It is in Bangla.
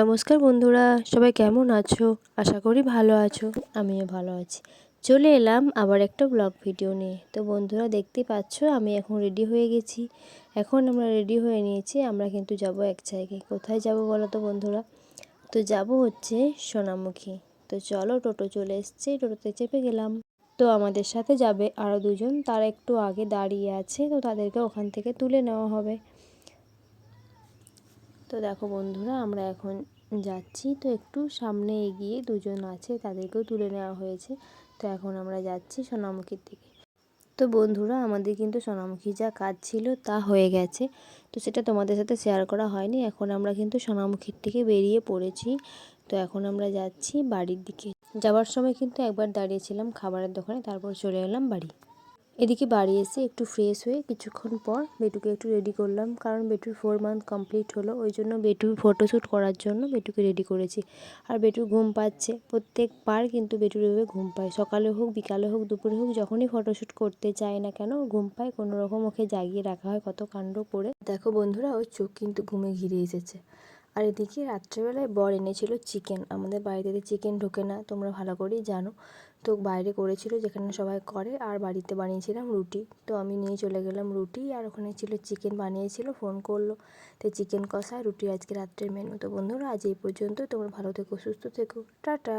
নমস্কার বন্ধুরা, সবাই কেমন আছো? আশা করি ভালো আছো। আমিও ভালো আছি। চলে এলাম আবার একটা ব্লগ ভিডিও নিয়ে। তো বন্ধুরা, দেখতে পাচ্ছ, আমি এখন রেডি হয়ে গেছি। এখন আমরা রেডি হয়ে নিয়েছি, আমরা কিন্তু যাব এক জায়গায়। কোথায় যাব বলো তো বন্ধুরা? তো যাব হচ্ছে সোনামুখী। তো চলো, টোটো চলে এসছে, টোটোতে চেপে গেলাম। তো আমাদের সাথে যাবে আরও দুজন, তারা একটু আগে দাঁড়িয়ে আছে, তো তাদেরকে ওখান থেকে তুলে নেওয়া হবে। তো দেখো বন্ধুরা, আমরা এখন যাচ্ছি। তো একটু সামনে এগিয়ে দুজন আছে, তাদেরকেও তুলে নেওয়া হয়েছে। তো এখন আমরা যাচ্ছি সোনামুখীর দিকে। তো বন্ধুরা, আমাদের কিন্তু সোনামুখী যা কাজ ছিল তা হয়ে গেছে। তো সেটা তোমাদের সাথে শেয়ার করা হয়নি। এখন আমরা কিন্তু সোনামুখীর থেকে বেরিয়ে পড়েছি। তো এখন আমরা যাচ্ছি বাড়ির দিকে। যাওয়ার সময় কিন্তু একবার দাঁড়িয়েছিলাম খাবারের দোকানে, তারপর চলে এলাম বাড়ি। এদিকে বাড়ি এসে একটু ফ্রেশ হয়ে কিছুক্ষণ পর বেটুকে একটু রেডি করলাম। কারণ বেটুর ফোর মান্থ কমপ্লিট হলো, ওই জন্য বেটুর ফটোশ্যুট করার জন্য বেটুকে রেডি করেছি। আর বেটু ঘুম পাচ্ছে, প্রত্যেকবার কিন্তু বেটুর এভাবে ঘুম পায়। সকালে হোক, বিকালে হোক, দুপুরে হোক, যখনই ফটোশ্যুট করতে চায় না কেন ঘুম পায়। কোনো রকম ওকে জাগিয়ে রাখা হয় কত কাণ্ড করে দেখো বন্ধুরা, ওর চোখ কিন্তু ঘুমে ঘিরে এসেছে। আর এদিকে রাত্রেবেলায় বর এনেছিল চিকেন আমাদের বাড়িতে চিকেন ঢোকে না, তোমরা ভালো করেই জানো। তো বাইরে করেছিল যেখানে সবাই করে, আর বাড়িতে বানিয়েছিলাম রুটি। তো আমি নিয়ে চলে গেলাম রুটি, আর ওখানে ছিল চিকেন বানিয়েছিল ফোন করল। তো চিকেন কষা রুটি আজকে রাত্রের মেনু তো বন্ধুরা, আজ এই পর্যন্ত তোমরা ভালো থেকো, সুস্থ থেকো। টাটা!